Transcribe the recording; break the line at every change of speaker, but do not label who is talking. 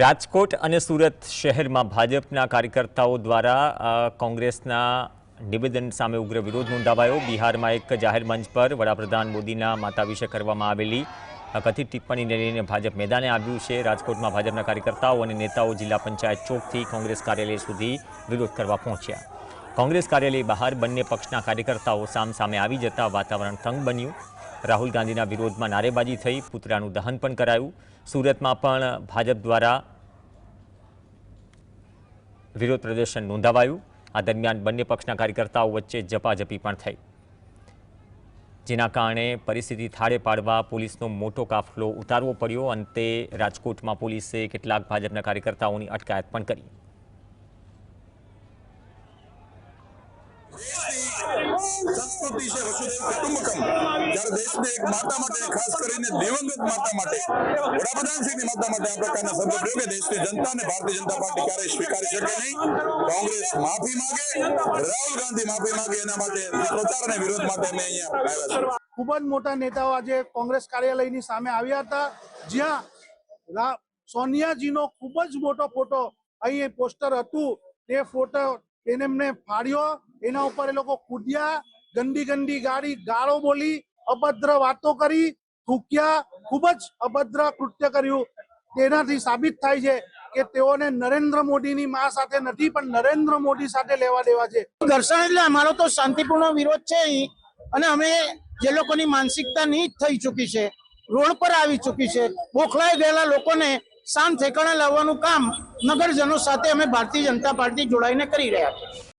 રાજકોટ અને સુરત શહેરમાં ભાજપના કાર્યકર્તાઓ દ્વારા કોંગ્રેસના નિવેદન સામે ઉગ્ર વિરોધ નોંધાવાયો. બિહારમાં એક જાહેર મંચ પર વડાપ્રધાન મોદીના માતા વિશે કરવામાં આવેલી કથિત ટિપ્પણીને લઈને ભાજપ મેદાને આવ્યું છે. રાજકોટમાં ભાજપના કાર્યકર્તાઓ અને નેતાઓ જિલ્લા પંચાયત ચોકથી કોંગ્રેસ કાર્યાલય સુધી વિરોધ કરવા પહોંચ્યા. કોંગ્રેસ કાર્યાલય બહાર બંને પક્ષના કાર્યકર્તાઓ સામસામે આવી જતા વાતાવરણ તંગ બન્યું. રાહુલ ગાંધીના વિરોધમાં નારેબાજી થઈ, પુતળાનું દહન પણ કરાયું. સુરતમાં પણ ભાજપ દ્વારા વિરોધ પ્રદર્શન નોંધાવાયું. આ દરમિયાન બંને પક્ષના કાર્યકર્તાઓ વચ્ચે ઝપાઝપી પણ થઈ. જેના કારણે પરિસ્થિતિ થાળે પાડવા પોલીસનો મોટો કાફલો ઉતારવો પડ્યો. અંતે રાજકોટમાં પોલીસે કેટલાક ભાજપના કાર્યકર્તાઓની અટકાયત પણ કરી.
સંસ્કૃતિ છે કુટુંબકમ. જ્યારે દેશને એક માતા માટે, ખાસ કરીને દિવંગત માતા માટે, વડાપ્રધાનશ્રીની માતા માટે આ પ્રકારના શબ્દો પ્રયોગ દેશની જનતાને ભારતીય જનતા પાર્ટી ક્યારેય સ્વીકારી શકે નહીં. કોંગ્રેસ માફી માંગે, રાહુલ ગાંધી માફી માંગે, એના માટે પ્રચાર અને વિરોધ માટે અમે અહીંયા આવ્યા છે
ખૂબ જ મોટા નેતાઓ આજે કોંગ્રેસ કાર્યાલયની સામે આવ્યા હતા. જ્યાં સોનિયાજીનો ખૂબ જ મોટો ફોટો અહીં પોસ્ટર હતું. તે ફોટો એને એમને ફાડ્યો. એના ઉપર એ લોકો કૂદ્યા, ગંદી ગંદી ગાડી, ગાળો બોલી, અભદ્ર વાતો કરી, થૂક્યા, ખૂબ જ અભદ્ર કૃત્ય કર્યું. તેનાથી સાબિત થાય છે કે તેઓને નરેન્દ્ર મોદીની માં સાથે નથી, પણ નરેન્દ્ર મોદી સાથે લેવા દેવા છે.
ઘર્ષણ એટલે અમારો તો શાંતિપૂર્ણ વિરોધ છે અને અમે જે લોકોની માનસિકતા નીચ થઈ ચૂકી છે, રોડ પર આવી ચૂકી છે, બોખલાઈ ગયેલા લોકોને શાંત ઠેકાણે લાવવાનું કામ નગરજનો સાથે અમે ભારતીય જનતા પાર્ટી જોડાઈને કરી રહ્યા છીએ.